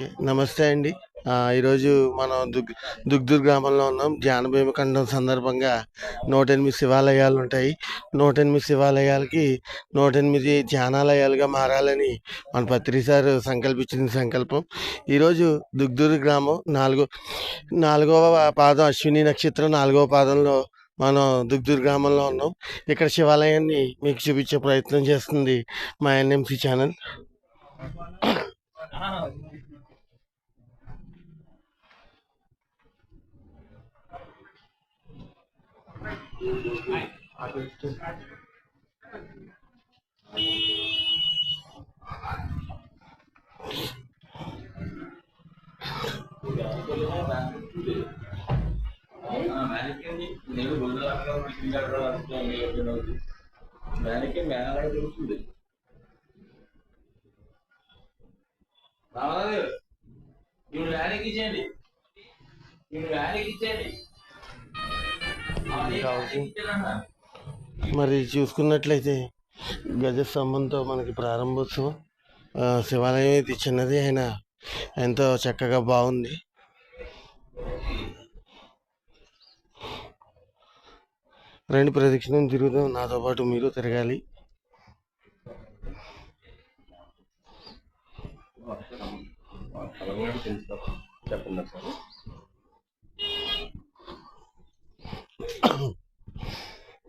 Okay. నమస్తే అండి. ఈరోజు మనం దుగ్ దుగ్దూర్ గ్రామంలో ఉన్నాం. జానభీమ సందర్భంగా నూట ఎనిమిది శివాలయాలు ఉంటాయి. నూట ఎనిమిది శివాలయాలకి నూట ఎనిమిది ధ్యానాలయాలుగా మారాలని మన పత్రి సార్ సంకల్పించిన సంకల్పం. ఈరోజు దుగ్దూర్ గ్రామం నాలుగో నాలుగవ పాదం అశ్విని నక్షత్రం నాలుగవ పాదంలో మనం దుగ్దూర్ గ్రామంలో ఉన్నాం. ఇక్కడ శివాలయాన్ని మీకు చూపించే ప్రయత్నం చేస్తుంది మా ఎన్ఎంసి ఛానల్. దానికి మేనలాగా దొరుకుతుంది రామరాజు ఈవిడ వ్యానికి ఇచ్చేయండి ఈవిడ వ్యానికి ఇచ్చేయండి ఆవిడ కావాలి. మరి చూసుకున్నట్లయితే గజ స్తంభంతో మనకి ప్రారంభోత్సవం. శివాలయం ఇది చిన్నది అయినా ఎంతో చక్కగా బాగుంది. రెండు ప్రదక్షిణం తిరుగుదాం. నాతో పాటు మీరు తిరగాలి.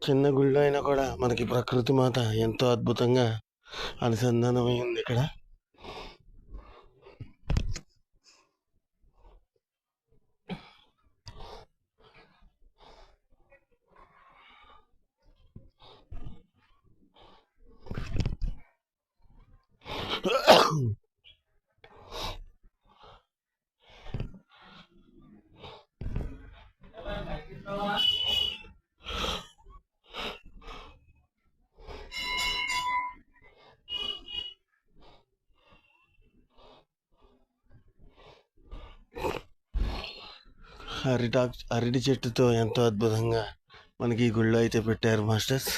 చిన్న గుళ్ళు అయినా కూడా మనకి ప్రకృతి మాత ఎంతో అద్భుతంగా అనుసంధానమైంది ఇక్కడ. అరిటాక్ అరటి చెట్టుతో ఎంతో అద్భుతంగా మనకి ఈ అయితే పెట్టారు మాస్టర్స్.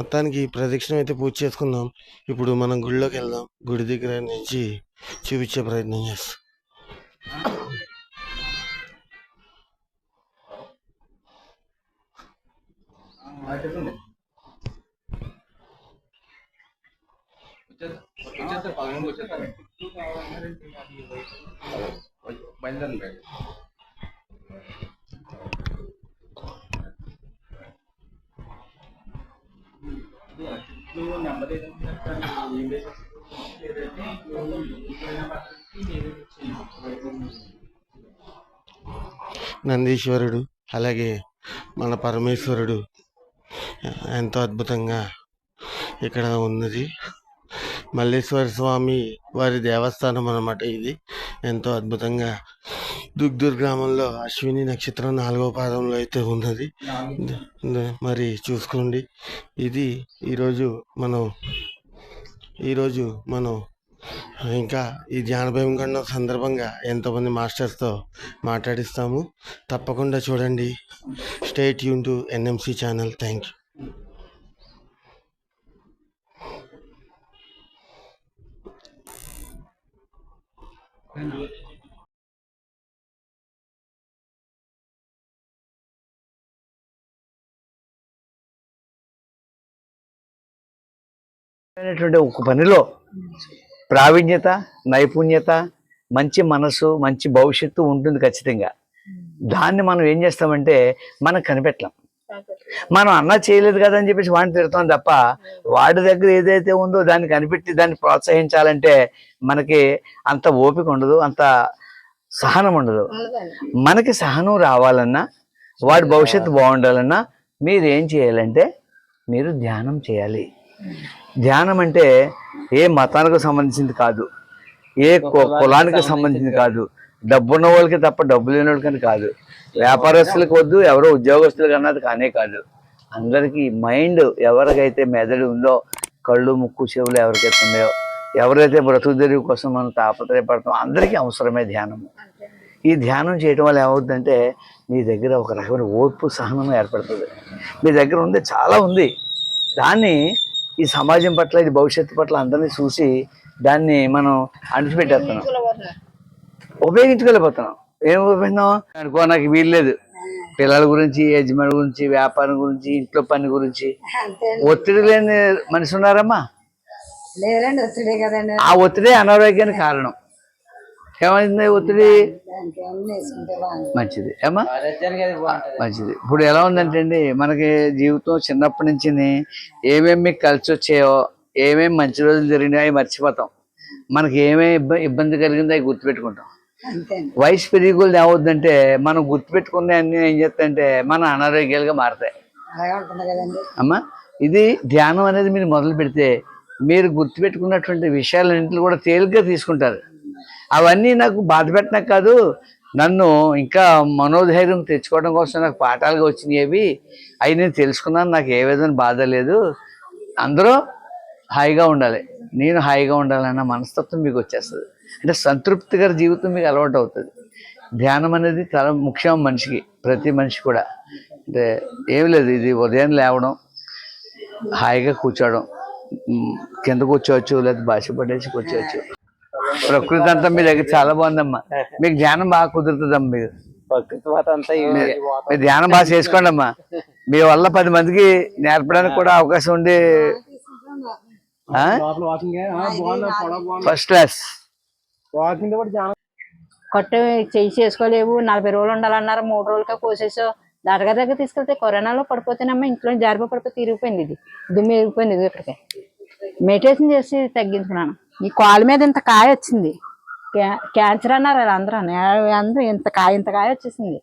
మొత్తానికి ప్రదక్షిణ అయితే పూజ చేసుకుందాం. ఇప్పుడు మనం గుడిలోకి వెళ్దాం. గుడి దగ్గర నుంచి చూపించే ప్రయత్నం చేస్తాం. నందీశ్వరుడు అలాగే మన పరమేశ్వరుడు ఎంతో అద్భుతంగా ఇక్కడ ఉన్నది. మల్లేశ్వర స్వామి వారి దేవస్థానం అన్నమాట ఇది. ఎంతో అద్భుతంగా దుగ్దూర్ గ్రామంలో అశ్విని నక్షత్రం నాలుగో పాదంలో అయితే ఉన్నది. మరి చూసుకోండి. ఇది ఈరోజు మనం ఈరోజు మనం ఇంకా ఈ ధ్యానభయం కండం సందర్భంగా ఎంతోమంది మాస్టర్స్తో మాట్లాడిస్తాము. తప్పకుండా చూడండి. Stay Yoon to NMC channel. Thank you. అనేటువంటి ఒక పనిలో ప్రావీణ్యత నైపుణ్యత మంచి మనసు మంచి భవిష్యత్తు ఉంటుంది ఖచ్చితంగా. దాన్ని మనం ఏం చేస్తామంటే మనకు కనిపెట్టలేం. మనం అన్న చేయలేదు కదా అని చెప్పేసి వాడిని తిడతాం తప్ప వాడి దగ్గర ఏదైతే ఉందో దాన్ని కనిపెట్టి దాన్ని ప్రోత్సహించాలంటే మనకి అంత ఓపిక ఉండదు అంత సహనం ఉండదు. మనకి సహనం రావాలన్నా వాడి భవిష్యత్తు బాగుండాలన్నా మీరు ఏం చేయాలంటే మీరు ధ్యానం చేయాలి. ధ్యానం అంటే ఏ మతానికి సంబంధించింది కాదు. ఏ కులానికి సంబంధించింది కాదు. డబ్బున్న వాళ్ళకి తప్ప డబ్బు లేని వాళ్ళకని కాదు. వ్యాపారస్తులకు వద్దు ఎవరో ఉద్యోగస్తులకు అన్నది కానే కాదు. అందరికీ మైండ్ ఎవరికైతే మెదడు ఉందో కళ్ళు ముక్కు చెవులు ఎవరికైతే ఉన్నాయో ఎవరైతే బ్రతుకు తెరువు కోసం మనం తాపత్రయపడతాం అందరికీ అవసరమే ధ్యానం ఈ ధ్యానం చేయడం వల్ల ఏమవుతుందంటే మీ దగ్గర ఒక రకమైన ఓర్పు సహనం ఏర్పడుతుంది. మీ దగ్గర ఉంది చాలా ఉంది. దాన్ని ఈ సమాజం పట్ల ఇది భవిష్యత్తు పట్ల అందరినీ చూసి దాన్ని మనం అణిచిపెట్టేస్తున్నాం ఉపయోగించుకోలేకపోతున్నాం. ఏం ఉపయోగిస్తున్నాం అనుకో నాకు వీల్లేదు పిల్లల గురించి యజమాని గురించి వ్యాపారం గురించి ఇంట్లో పని గురించి. ఒత్తిడి లేని మనిషి ఉన్నారమ్మా. ఆ ఒత్తిడే అనారోగ్యానికి కారణం. ఏమైంది ఒత్తిడి? మంచిది. ఏమా మంచిది. ఇప్పుడు ఎలా ఉందంటే అండి మనకి జీవితం చిన్నప్పటి నుంచి ఏమేమి మీకు కలిసి వచ్చాయో ఏమేమి మంచి రోజులు జరిగినాయో అవి మర్చిపోతాం. మనకి ఏమేమి ఇబ్బంది కలిగిందో అవి గుర్తుపెట్టుకుంటాం. వయసు పెరిగి ఏమవుద్దంటే మనం గుర్తుపెట్టుకునే అన్ని ఏం చేస్తాయంటే మన అనారోగ్యాలుగా మారతాయి. అమ్మా ఇది ధ్యానం అనేది మీరు మొదలు పెడితే మీరు గుర్తుపెట్టుకున్నటువంటి విషయాలన్నింటిని కూడా తేలిగ్గా తీసుకుంటారు. అవన్నీ నాకు బాధ పెట్టినా కాదు. నన్ను ఇంకా మనోధైర్యం తెచ్చుకోవడం కోసం నాకు పాఠాలుగా వచ్చినాయి అవి. అవి నేను తెలుసుకున్నాను. నాకు ఏ విధంగా బాధ లేదు. అందరూ హాయిగా ఉండాలి. నేను హాయిగా ఉండాలన్న మనస్తత్వం మీకు వచ్చేస్తుంది. అంటే సంతృప్తికర జీవితం మీకు అలవాటు అవుతుంది. ధ్యానం అనేది చాలా ముఖ్యం మనిషికి ప్రతి మనిషి కూడా. అంటే ఏం లేదు. ఇది ఉదయం లేవడం హాయిగా కూర్చోవడం కింద కూర్చోవచ్చు లేదా భాష పడేసి కూర్చోవచ్చు. ప్రకృతి అంతా మీ దగ్గర చాలా బాగుందమ్మా. మీకు ధ్యానం బాగా కుదురుతుందమ్మా మీరు. మీరు ధ్యానం బాగా చేసుకోండి అమ్మా మీ వల్ల పది మందికి నేర్పడానికి కూడా అవకాశం ఉండి ఫస్ట్ క్లాస్ కొట్ట చెయ్యి చేసుకోలేవు నలభై రోజులు ఉండాలన్నారు మూడు రోజులకే కోసేసావు. డాక్టర్ దగ్గర తీసుకెళ్తే కరోనాలో పడిపోతేనమ్మా ఇంట్లో జారిపో పడిపోతే తిరిగిపోయింది ఇది. దుమ్ము ఎరిగిపోయింది ఇది ఇక్కడికి. మెడిటేషన్ చేసి తగ్గించుకున్నాను. ఈ కాలు మీద ఇంత కాయ వచ్చింది. క్యా- క్యాన్సర్ అన్నారు వాళ్ళు అందరూ. అందరూ ఇంత కాయ ఇంత కాయ వచ్చేసింది.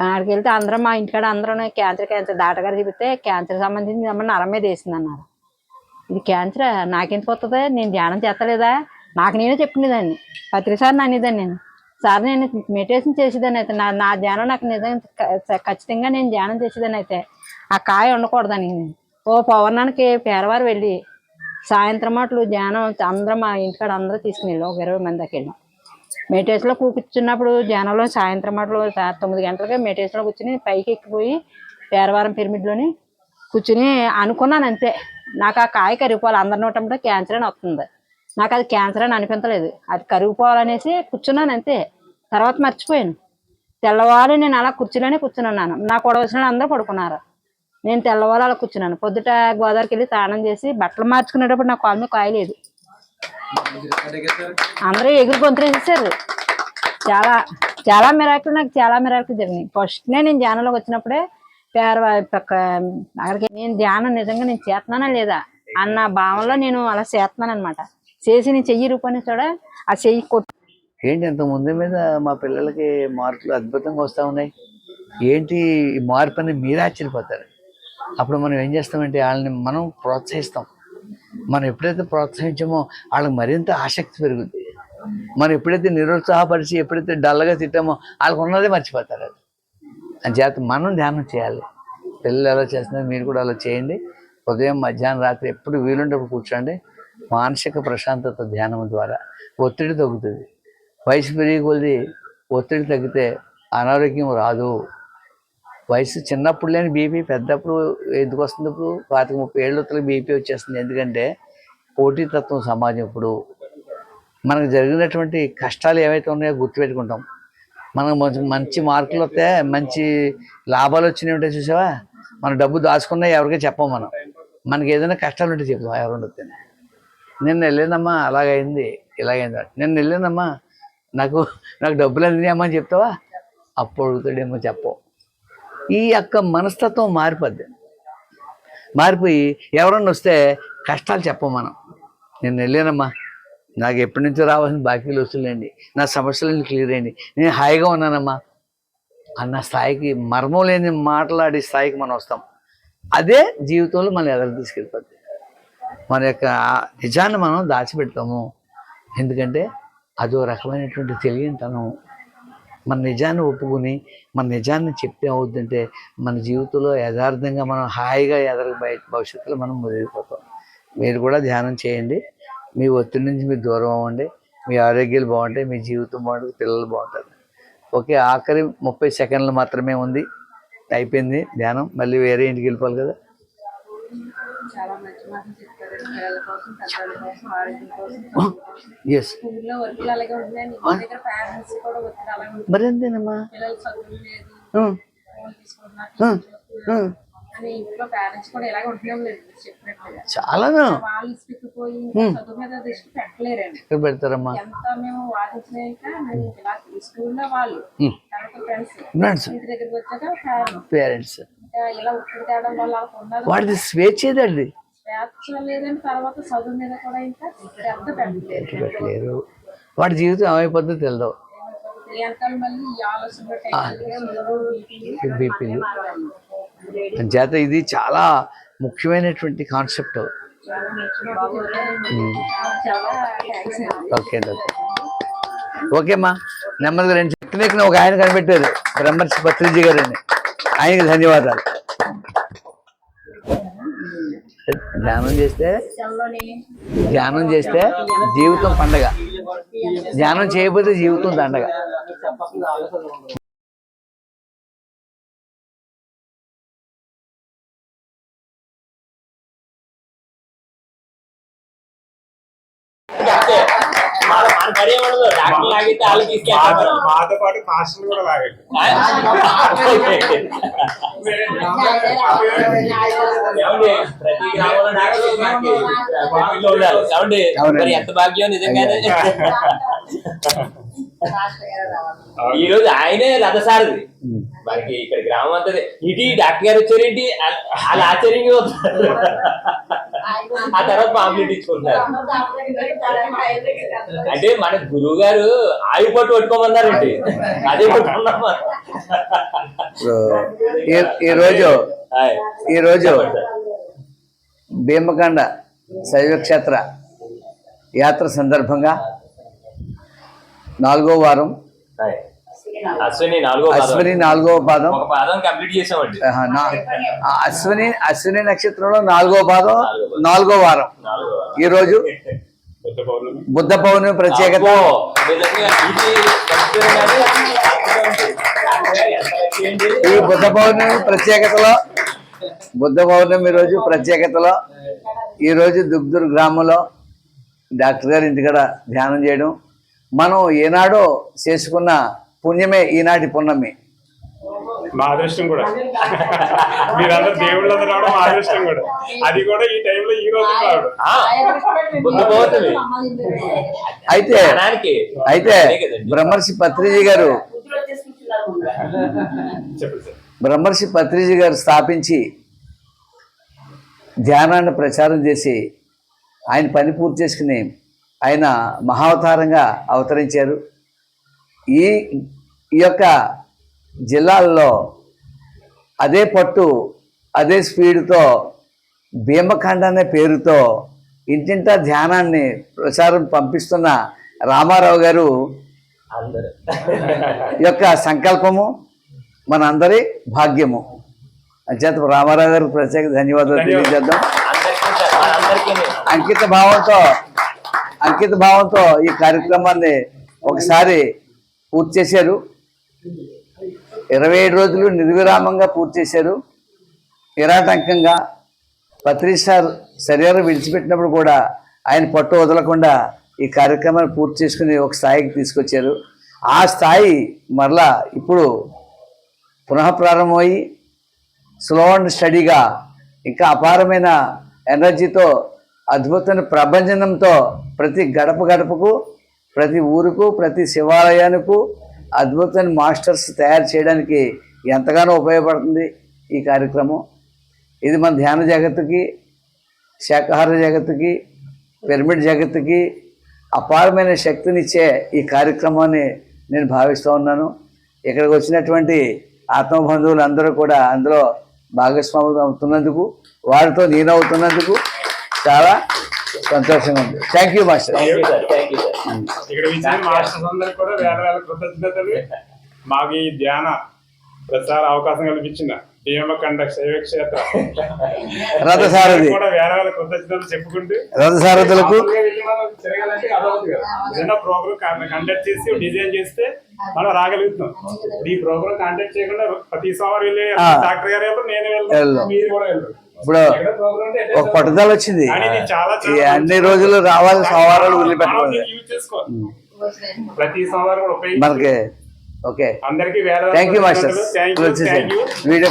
ఆడికి వెళ్తే అందరం మా ఇంటికాడ అందరం క్యాన్సర్ క్యాన్సర్. డాక్టర్ చెబితే క్యాన్సర్ సంబంధించి అమ్మ నరం మీద వేసింది అన్నారు. ఇది క్యాన్సర్? నాకెందుకు వస్తుంది నేను ధ్యానం చేస్తలేదా? నాకు నేనే చెప్పుకునేదాన్ని. ప్రతిసారి అనేదాన్ని నేను. సార్ నేను మెడిటేషన్ చేసేదాన్ని అయితే. నా నా ధ్యానం నాకు నిజంగా క- ఖచ్చితంగా నేను ధ్యానం చేసేదాన్ని అయితే. ఆ కాయ ఉండకూడదని ఓ పౌర్ణానికి పేరవారు వెళ్ళి సాయంత్రం అట్లు ధ్యానం అందరం మా ఇంటికాడ అందరూ తీసుకుని వెళ్ళాం ఒక ఇరవై మంది దాకా వెళ్ళాం మెడిటేషన్లో కూర్చున్నప్పుడు ధ్యానంలో సాయంత్రం అట్లు తొమ్మిది గంటలకే మెడిటేషన్లో కూర్చుని పైకి ఎక్కిపోయి పేరవారం పిరమిడ్లోని కూర్చుని అనుకున్నాను అంతే. నాకు ఆ కాయ కరిగిపోవాలి అందరి నోటంలో క్యాన్సర్ అని వస్తుంది. నాకు అది క్యాన్సర్ అని అనిపించలేదు. అది కరిగిపోవాలనేసి కూర్చున్నాను అంతే. తర్వాత మర్చిపోయాను. తెల్లవారు నేను అలా కుర్చీలోనే కూర్చున్నాను నా పొడవలసిన అందరూ పడుకున్నారు. నేను తెల్లవారు అలా కూర్చున్నాను. పొద్దుట గోదావరికి వెళ్ళి స్నానం చేసి బట్టలు మార్చుకునేటప్పుడు నా కాలు మీద కాయ అందరూ ఎగురు గొంతులేసేసారు. చాలా చాలా మిరాకులు నాకు చాలా మిరాకులు జరిగినాయి. ఫస్ట్ నేను ధ్యానంలోకి వచ్చినప్పుడే పేర పక్క అక్కడికి నేను ధ్యానం నిజంగా నేను చేస్తున్నానా లేదా అన్న భావంలో నేను అలా చేస్తున్నాను అనమాట చేసి నేను చెయ్యి రూపాన్ని కూడా ఆ చెయ్యి కొట్టు ఏంటి ఇంత ముందు మీద మా పిల్లలకి మార్కులు అద్భుతంగా వస్తూ ఉన్నాయి? ఏంటి మార్పు అని మీరే ఆశ్చర్యపోతారు? అప్పుడు మనం ఏం చేస్తామంటే వాళ్ళని మనం ప్రోత్సహిస్తాం. మనం ఎప్పుడైతే ప్రోత్సహించామో వాళ్ళకి మరింత ఆసక్తి పెరుగుద్ది. మనం ఎప్పుడైతే నిరుత్సాహపరిచి ఎప్పుడైతే డల్గా తిట్టామో వాళ్ళకి ఉన్నదే మర్చిపోతారు అది. అని చేత మనం ధ్యానం చేయాలి. పిల్లలు ఎలా చేస్తున్నారు మీరు కూడా అలా చేయండి. ఉదయం మధ్యాహ్నం రాత్రి ఎప్పుడు వీలుంటప్పుడు కూర్చోండి. మానసిక ప్రశాంతత ధ్యానం ద్వారా ఒత్తిడి తగ్గుతుంది. వయసు పెరిగి కొద్ది ఒత్తిడి తగ్గితే అనారోగ్యం రాదు. వయసు చిన్నప్పుడు లేని బీపీ పెద్దప్పుడు ఎందుకు వస్తుంది ఇప్పుడు పాతిక ముప్పై ఏళ్ళ బీపీ వచ్చేస్తుంది. ఎందుకంటే పోటీతత్వం సమాజం ఇప్పుడు. మనకు జరిగినటువంటి కష్టాలు ఏవైతే ఉన్నాయో గుర్తుపెట్టుకుంటాం. మనకు మంచి మంచి మార్కులు వస్తే మంచి లాభాలు వచ్చినాయి ఉంటాయి చూసావా? మన డబ్బు దాచుకున్నా ఎవరికీ చెప్పం మనం. మనకి ఏదైనా కష్టాలు ఉంటే చెప్తాం ఎవరు వస్తే. నేను వెళ్ళానమ్మా అలాగైంది ఇలాగైంది నేను వెళ్ళానమ్మా నాకు నాకు డబ్బులు అందినాయమ్మా అని చెప్తావా? అప్పుడు అడుగుతాడేమో చెప్పవు ఈ యొక్క మనస్తత్వం మారిపోద్ది. మారిపోయి ఎవరన్నా వస్తే కష్టాలు చెప్పం మనం. నేను వెళ్ళానమ్మా. నాకు ఎప్పటి నుంచో రావాల్సిన బాకీలు వస్తులేండి నా సమస్యలన్నీ క్లియర్ అయ్యండి. నేను హాయిగా ఉన్నానమ్మా. అన్న స్థాయికి మర్మం లేని మాట్లాడే స్థాయికి మనం వస్తాం. అదే జీవితంలో మనం ఎదురు తీసుకెళ్ళిపోద్ది. మన యొక్క నిజాన్ని మనం దాచిపెడతాము. ఎందుకంటే అదో రకమైనటువంటి తెలియనితనం మన నిజాన్ని ఒప్పుకుని మన నిజాన్ని చెప్తే అవుతుంటే మన జీవితంలో యథార్థంగా మనం హాయిగా ఎదర బయట భవిష్యత్తులో మనం ముదిరిపోతాం మీరు కూడా ధ్యానం చేయండి. మీ ఒత్తిడి నుంచి మీరు దూరం అవ్వండి. మీ ఆరోగ్యాలు బాగుంటాయి. మీ జీవితం బాగుంటుంది. పిల్లలు బాగుంటారు. ఓకే ఆఖరి ముప్పై సెకండ్లు మాత్రమే ఉంది. అయిపోయింది ధ్యానం. మళ్ళీ వేరే ఇంటికి వెళ్ళిపోవాలి కదా. ఎస్ మరి అంతేనమ్మా? చాలాను? ఎక్కడ పెడతారమ్మా? పేరెంట్స్ వాడిది స్వేచ్ఛ పెట్టలేదు. వాడి జీవితం ఏమైపోతుందో తెలియదు బీపీలు చేత ఇది చాలా ముఖ్యమైనటువంటి కాన్సెప్ట్. Okay okay ఓకేమ్మా. నెమ్మదిగా రెండు టెక్నిక్ ఒక ఆయన కనిపెట్టారు. బ్రహ్మర్షి పత్రిజీ గారు అని ఆయనకి ధన్యవాదాలు. ధ్యానం చేస్తే ధ్యానం చేస్తే జీవితం పండగ. ధ్యానం చేయకపోతే జీవితం దండగ. లాగితే వాళ్ళు తీసుకెళ్తారు మాతో పాటు కాస్ట్లు కూడా లాగండి ఏమండి ప్రతి గ్రామంలో డాక్టర్ మనకి ఊళ్ళో ఉండాలి ఏమండి అవునండి. మరి ఎంత భాగ్యం నిజంగానే ఈ రోజు ఆయనే రథసారథి మనకి ఇక్కడ గ్రామం అంతా ఇటు డాక్టర్ గారు వచ్చారేంటి వాళ్ళ ఆశ్చర్యంగా వస్తారు ఆ తర్వాత పాంప్లెట్ ఇచ్చుకుంటున్నారు అంటే మన గురువు గారు ఆయువు పట్టు పట్టుకోమన్నారండి అదే పట్టుకున్నాం మనం. ఈ- ఈరోజు ఆయ్. ఈరోజు భీమకండ శైవక్షేత్ర యాత్ర సందర్భంగా నాలుగో వారం ఆయ్. అశ్విని నాలుగో పాదం. అశ్విని నాలుగో పాదం. ఒక పాదం కంప్లీట్ చేసామండి అశ్విని అశ్విని నక్షత్రంలో నాలుగో పాదం నాలుగో వారం. నాలుగో ఈరోజు బుద్ధ పౌర్ణమి. ప్రత్యేకత. ఈ బుద్ధ పౌర్ణమి ప్రత్యేకతలో బుద్ధ పౌర్ణమి రోజు ప్రత్యేకతలో ఈరోజు దుగ్దూరు గ్రామంలో డాక్టర్ గారి ఇంటికాడ ధ్యానం చేయడం. మనం ఏనాడో చేసుకున్న పుణ్యమే ఈనాటి పుణ్యమి మా అదృష్టం కూడా. మీరందరూ దేవుళ్ళందరూ రావడం మా అదృష్టం కూడా. అది కూడా ఈ టైంలో ఈ రోజు పౌర్ణమి అయితే అయితే. బ్రహ్మర్షి పత్రిజీ గారు బ్రహ్మర్షి పత్రిజీ గారు స్థాపించి ధ్యానాన్ని ప్రచారం చేసి ఆయన పని పూర్తి చేసుకుని ఆయన మహావతారంగా అవతరించారు. ఈ ఈ యొక్క జిల్లాల్లో అదే పట్టు అదే స్పీడ్తో భీమఖండ అనే పేరుతో ఇంటింటా ధ్యానాన్ని ప్రచారం పంపిస్తున్న రామారావు గారు యొక్క సంకల్పము మనందరి భాగ్యము. అంచేత రామారావు గారికి ప్రత్యేక ధన్యవాదాలు తెలియజేద్దాం. అంకిత భావంతో అంకిత భావంతో ఈ కార్యక్రమాన్ని ఒకసారి పూర్తి చేశారు. ఇరవై ఏడు రోజులు నిర్విరామంగా పూర్తి చేశారు. నిరాటంకంగా పత్రిసార్ శరీరం విడిచిపెట్టినప్పుడు కూడా ఆయన పట్టు వదలకుండా ఈ కార్యక్రమాన్ని పూర్తి చేసుకుని ఒక స్థాయికి తీసుకొచ్చారు. ఆ స్థాయి మరలా ఇప్పుడు పునః ప్రారంభమయ్యి స్లో అండ్ స్టడీగా ఇంకా అపారమైన ఎనర్జీతో అద్భుతమైన ప్రభంజనంతో ప్రతి గడప గడపకు ప్రతి ఊరుకు ప్రతి శివాలయానికి అద్భుతమైన మాస్టర్స్ తయారు చేయడానికి ఎంతగానో ఉపయోగపడుతుంది ఈ కార్యక్రమం. ఇది మన ధ్యాన జగత్తుకి శాకాహార జగత్తుకి పిరమిడ్ జగత్తుకి అపారమైన శక్తినిచ్చే ఈ కార్యక్రమాన్ని నేను భావిస్తూ ఉన్నాను. ఇక్కడికి వచ్చినటువంటి ఆత్మబంధువులు అందరూ కూడా అందులో భాగస్వాములు అవుతున్నందుకు వారితో నేనవుతున్నందుకు చాలా సంతోషంగా ఉంది. థ్యాంక్ యూ మాస్టర్ ఇక్కడ విజయ మాస్టర్స్ అందరికి కూడా వేల వేల కృతజ్ఞతలు. మాకు ఈ ధ్యాన ప్రసార అవకాశం కల్పించిన భీమకండ శైవ క్షేత్ర. రథసారథి. కూడా వేల వేల కృతజ్ఞతలు చెప్పుకుంటూ రథసారథులకు ఏదైనా ప్రోగ్రామ్ కండక్ట్ చేసి డిజైన్ చేస్తే మనం రాగలుగుతాం. ఈ ప్రోగ్రామ్ కండక్ట్ చేయకుండా ప్రతి సోమవారం వెళ్ళి. డాక్టర్ గారు వెళ్ళరు నేను. వెళ్ళను. మీరు కూడా వెళ్ళరు. ఇప్పుడు ఒక పట్టుదల వచ్చింది. అన్ని రోజులు రావాలి సోమవారాలు వదిలిపెట్టకూడదు. మనకి ఓకే. థ్యాంక్ యూ చేసేయండి. వీడియో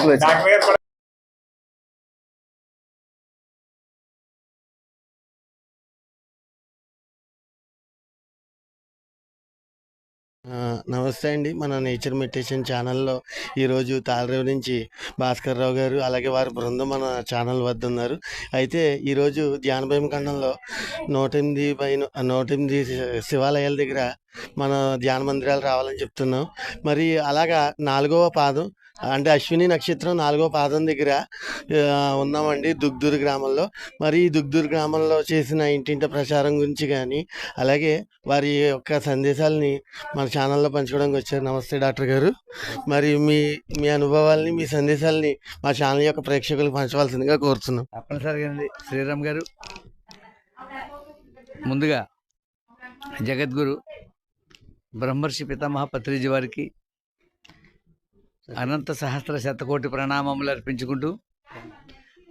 నమస్తే అండి. మన నేచర్ మెడిటేషన్ ఛానల్లో ఈరోజు తాళరేవు నుంచి భాస్కర్ రావు గారు అలాగే వారి బృందం మన ఛానల్ వద్ద ఉన్నారు అయితే ఈరోజు ధ్యాన భయం ఖండంలో నూట ఎనిమిది పైన నూట ఎనిమిది శివాలయాల దగ్గర మన ధ్యాన మందిరాలు రావాలని చెప్తున్నాం. మరి అలాగా నాలుగవ పాదం అంటే అశ్విని నక్షత్రం నాలుగో పాదం దగ్గర ఉన్నామండి దుగ్దూరు గ్రామంలో. మరి ఈ దుగ్దూరు గ్రామంలో చేసిన ఇంటింట ప్రచారం గురించి కానీ అలాగే వారి యొక్క సందేశాలని మన ఛానల్లో పంచుకోవడానికి వచ్చారు. నమస్తే డాక్టర్ గారు. మరి మీ మీ అనుభవాల్ని మీ సందేశాలని మా ఛానల్ యొక్క ప్రేక్షకులకు పంచవలసిందిగా కోరుతున్నాం. తప్పనిసరిగా అండి. శ్రీరామ్ గారు ముందుగా జగద్గురు బ్రహ్మర్షి పితామహ పత్రిజీ వారికి అనంత సహస్ర శతకోటి ప్రణామములు అర్పించుకుంటూ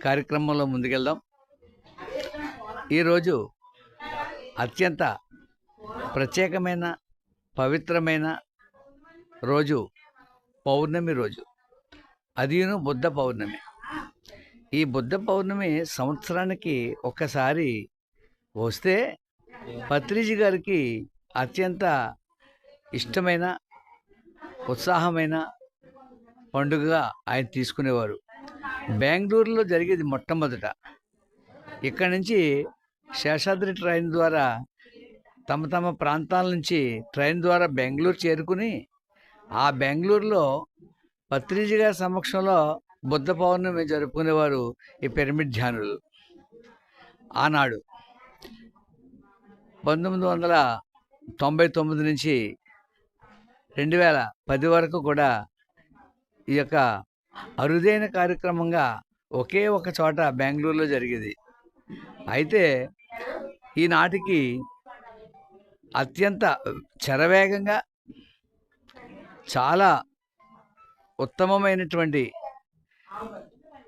కార్యక్రమంలో ముందుకెళ్దాం. ఈరోజు అత్యంత ప్రత్యేకమైన పవిత్రమైన రోజు పౌర్ణమి రోజు. అదిను బుద్ధ పౌర్ణమి. ఈ బుద్ధ పౌర్ణమి సంవత్సరానికి ఒక్కసారి వస్తే పత్రిజీ గారికి అత్యంత ఇష్టమైన ఉత్సాహమైన పండుగగా ఆయన తీసుకునేవారు. బెంగళూరులో జరిగేది మొట్టమొదట. ఇక్కడ నుంచి శేషాద్రి ట్రైన్ ద్వారా తమ తమ ప్రాంతాల నుంచి ట్రైన్ ద్వారా బెంగళూరు చేరుకుని ఆ బెంగళూరులో పత్రిజీ గారి సమక్షంలో బుద్ధ పౌర్ణమి జరుపుకునేవారు ఈ పిరమిడ్ ధ్యానులు. ఆనాడు పంతొమ్మిది వందల తొంభై తొమ్మిది నుంచి రెండు వేల పది వరకు కూడా ఈ యొక్క అరుదైన కార్యక్రమంగా ఒకే ఒక చోట బెంగళూరులో జరిగేది. అయితే ఈనాటికి అత్యంత చరవేగంగా చాలా ఉత్తమమైనటువంటి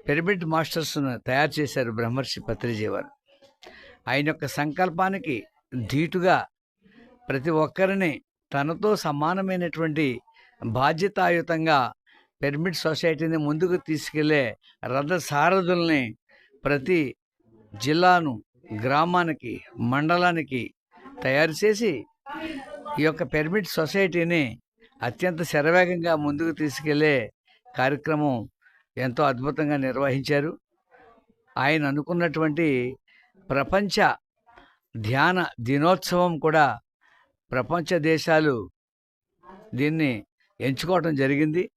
పిరమిడ్ మాస్టర్స్ను తయారు చేశారు బ్రహ్మర్షి పత్రిజీ వారు. ఆయన యొక్క సంకల్పానికి ధీటుగా ప్రతి ఒక్కరిని తనతో సమానమైనటువంటి బాధ్యతాయుతంగా పిరమిడ్ సొసైటీని ముందుకు తీసుకెళ్ళే రథ సారథుల్ని ప్రతి జిల్లాను గ్రామానికి మండలానికి తయారు చేసి ఈ యొక్క పిరమిడ్ సొసైటీని అత్యంత శరవేగంగా ముందుకు తీసుకెళ్ళే కార్యక్రమం ఎంతో అద్భుతంగా నిర్వహించారు. ఆయన అనుకున్నటువంటి ప్రపంచ ధ్యాన దినోత్సవం కూడా ప్రపంచ దేశాలు దీన్ని ఎంచుకోవటం జరిగింది.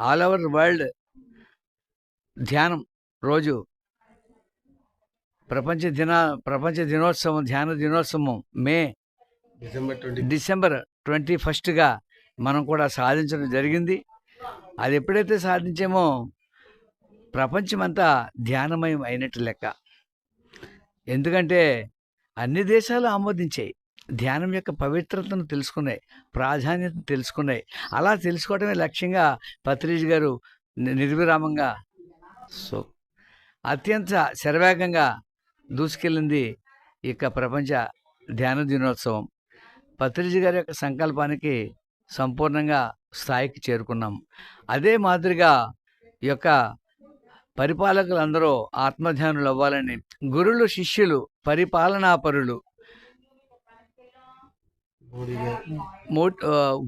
ఆల్ ఓవర్ వరల్డ్ ధ్యానం రోజు. ప్రపంచ దిన ప్రపంచ దినోత్సవం ధ్యాన దినోత్సవం మే డిసెంబర్ ట్వంటీ డిసెంబర్ ట్వంటీ ఫస్ట్గా మనం కూడా సాధించడం జరిగింది. అది ఎప్పుడైతే సాధించామో ప్రపంచమంతా ధ్యానమయం అయినట్టు లెక్క. ఎందుకంటే అన్ని దేశాలు ఆమోదించాయి. ధ్యానం యొక్క పవిత్రతను తెలుసుకున్నాయి ప్రాధాన్యతను తెలుసుకున్నాయి. అలా తెలుసుకోవడమే లక్ష్యంగా పత్రిజీ గారు నిర్విరామంగా సో అత్యంత శరవేగంగా దూసుకెళ్ళింది ఈ ప్రపంచ ధ్యాన దినోత్సవం. పత్రిజీ గారి యొక్క సంకల్పానికి సంపూర్ణంగా స్థాయికి చేరుకున్నాం. అదే మాదిరిగా ఈ యొక్క పరిపాలకులందరూ ఆత్మధ్యానులు అవ్వాలని గురులు శిష్యులు పరిపాలనాపరులు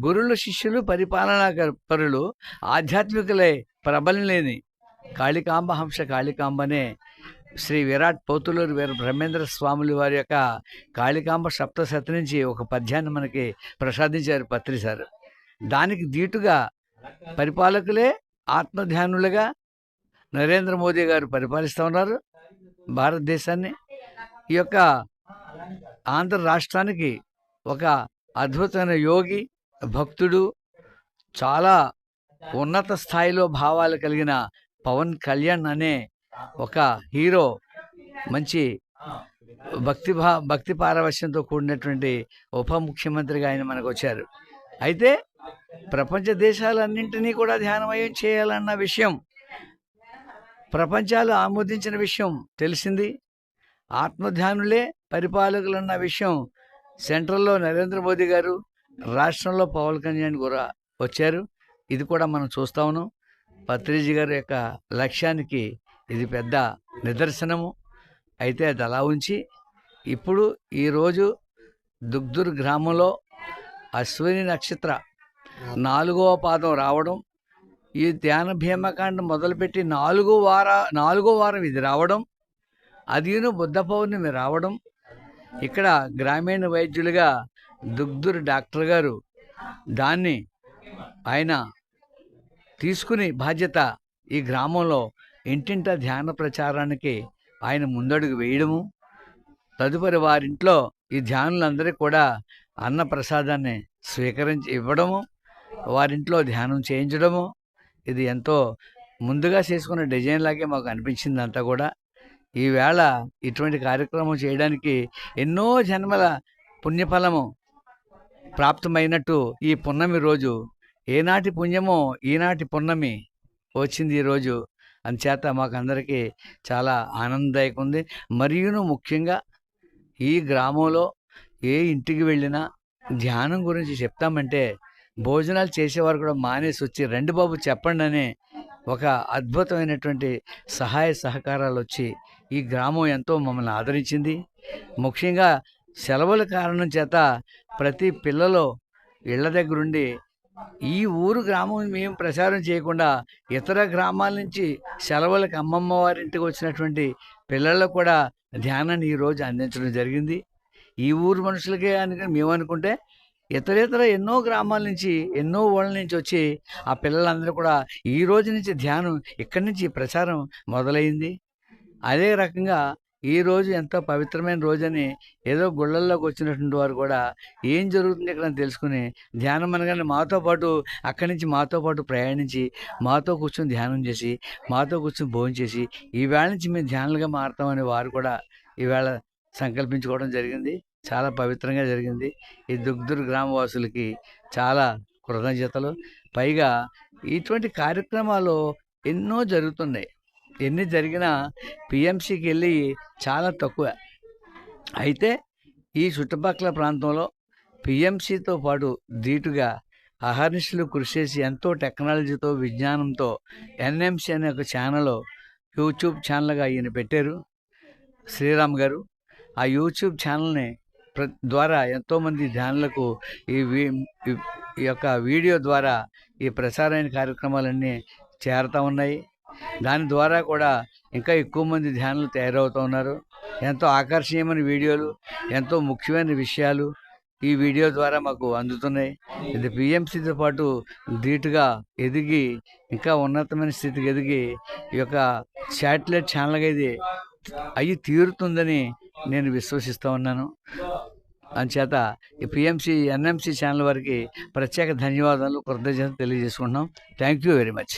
గురులు శిష్యులు పరిపాలనా పరులు ఆధ్యాత్మికులై ప్రబలలేని కాళికాంబ హంస కాళికాంబనే శ్రీ విరాట్ పోతులూరు వీర బ్రహ్మేంద్ర స్వాములు వారి యొక్క కాళికాంబ సప్తశతి నుంచి ఒక పద్యాన్ని మనకి ప్రసాదించారు పత్రి సార్. దానికి దీటుగా పరిపాలకులే ఆత్మధ్యానులుగా నరేంద్ర మోదీ గారు పరిపాలిస్తూ ఉన్నారు భారతదేశాన్ని. ఈ యొక్క ఆంధ్ర రాష్ట్రానికి ఒక అద్భుతమైన యోగి భక్తుడు చాలా ఉన్నత స్థాయిలో భావాలు కలిగిన పవన్ కళ్యాణ్ అనే ఒక హీరో మంచి భక్తి భా భక్తి పారవశ్యంతో కూడినటువంటి ఉప ముఖ్యమంత్రిగా ఆయన మనకు వచ్చారు. అయితే ప్రపంచ దేశాలన్నింటినీ కూడా ధ్యానమయం చేయాలన్న విషయం ప్రపంచాలు ఆమోదించిన విషయం తెలిసింది. ఆత్మధ్యానులే పరిపాలకులన్న విషయం సెంట్రల్లో నరేంద్ర మోదీ గారు రాష్ట్రంలో పవన్ కళ్యాణ్ కూడా వచ్చారు. ఇది కూడా మనం చూస్తా ఉన్నాం. పత్రిజీ గారి యొక్క లక్ష్యానికి ఇది పెద్ద నిదర్శనము. అయితే అది అలా ఉంచి ఇప్పుడు ఈరోజు దుగ్దుర్ గ్రామంలో అశ్విని నక్షత్ర నాలుగవ పాదం రావడం ఈ ధ్యాన భీమకాండ మొదలుపెట్టి నాలుగో వార నాలుగో వారం ఇది రావడం అదిను బుద్ధ పౌర్ణమి రావడం ఇక్కడ గ్రామీణ వైద్యులుగా దుగ్దురు డాక్టర్ గారు దాన్ని ఆయన తీసుకుని బాధ్యత ఈ గ్రామంలో ఇంటింట ధ్యాన ప్రచారానికి ఆయన ముందడుగు వేయడము. తదుపరి వారింట్లో ఈ ధ్యానులందరికీ కూడా అన్న ప్రసాదాన్ని స్వీకరించి ఇవ్వడము. వారింట్లో ధ్యానం చేయించడము. ఇది ఎంతో ముందుగా చేసుకున్న డిజైన్ లాగే మాకు అనిపించింది అంతా కూడా. ఈవేళ ఇటువంటి కార్యక్రమం చేయడానికి ఎన్నో జన్మల పుణ్యఫలము ప్రాప్తమైనట్టు ఈ పున్నమి రోజు ఏనాటి పుణ్యమో ఈనాటి పున్నమి వచ్చింది ఈరోజు అందుచేత మాకందరికీ చాలా ఆనందదాయకం ఉంది మరియును ముఖ్యంగా ఈ గ్రామంలో ఏ ఇంటికి వెళ్ళినా ధ్యానం గురించి చెప్తామంటే భోజనాలు చేసేవారు కూడా మానేసి వచ్చి రెండు బాబు చెప్పండి అనే ఒక అద్భుతమైనటువంటి సహాయ సహకారాలు వచ్చి ఈ గ్రామం ఎంతో మమ్మల్ని ఆదరించింది. ముఖ్యంగా సెలవుల కారణం చేత ప్రతి పిల్లలు ఇళ్ళ దగ్గరుండి ఈ ఊరు గ్రామం మేము ప్రచారం చేయకుండా ఇతర గ్రామాల నుంచి సెలవులకు అమ్మమ్మ వారింటికి వచ్చినటువంటి పిల్లలకు కూడా ధ్యానాన్ని ఈరోజు అందించడం జరిగింది. ఈ ఊరు మనుషులకే అని మేము అనుకుంటే ఇతరేతర ఇతర ఎన్నో గ్రామాల నుంచి ఎన్నో ఊళ్ళ నుంచి వచ్చి ఆ పిల్లలందరూ కూడా ఈ రోజు నుంచి ధ్యానం ఇక్కడి నుంచి ప్రచారం మొదలైంది. అదే రకంగా ఈ రోజు ఎంతో పవిత్రమైన రోజని ఏదో గుళ్ళల్లోకి వచ్చినటువంటి వారు కూడా ఏం జరుగుతుంది ఇక్కడ తెలుసుకుని ధ్యానం అనగానే మాతో పాటు అక్కడి నుంచి మాతో పాటు ప్రయాణించి మాతో కూర్చొని ధ్యానం చేసి మాతో కూర్చొని భోజనం చేసి ఈవేళ నుంచి మేము ధ్యానులుగా మారుతామని వారు కూడా ఈవేళ సంకల్పించుకోవడం జరిగింది. చాలా పవిత్రంగా జరిగింది. ఈ దుగ్దురు గ్రామవాసులకి చాలా కృతజ్ఞతలు. పైగా ఇటువంటి కార్యక్రమాలు ఎన్నో జరుగుతున్నాయి. ఎన్ని జరిగినా పిఎంసికి వెళ్ళి చాలా తక్కువ. అయితే ఈ చుట్టుపక్కల ప్రాంతంలో పిఎంసితో పాటు ధీటుగా అహర్నిశలు కృషి చేసి ఎంతో టెక్నాలజీతో విజ్ఞానంతో ఎన్ఎంసి అనే ఒక ఛానల్ యూట్యూబ్ ఛానల్గా ఈయన పెట్టారు. శ్రీరామ్ గారు ఆ యూట్యూబ్ ఛానల్ని ప్ర ద్వారా ఎంతోమంది ధ్యానులకు ఈ వీ- ఈ- ఈ యొక్క వీడియో ద్వారా ఈ ప్రసారమైన కార్యక్రమాలన్నీ చేరుతూ ఉన్నాయి. దాని ద్వారా కూడా ఇంకా ఎక్కువ మంది ధ్యానులు తయారవుతూ ఉన్నారు. ఎంతో ఆకర్షణీయమైన వీడియోలు ఎంతో ముఖ్యమైన విషయాలు ఈ వీడియో ద్వారా మాకు అందుతున్నాయి. ఇది పిఎంసీతో పాటు ధీటుగా ఎదిగి ఇంకా ఉన్నతమైన స్థితికి ఎదిగి ఈ యొక్క శాటిలైట్ ఛానల్గా ఇది అయ్యి తీరుతుందని నేను విశ్వసిస్తూ ఉన్నాను. అంచేత ఈ పిఎంసి ఎన్ఎంసి ఛానల్ వారికి ప్రత్యేక ధన్యవాదాలు కృతజ్ఞతలు తెలియజేసుకుంటున్నాం. Thank you very much.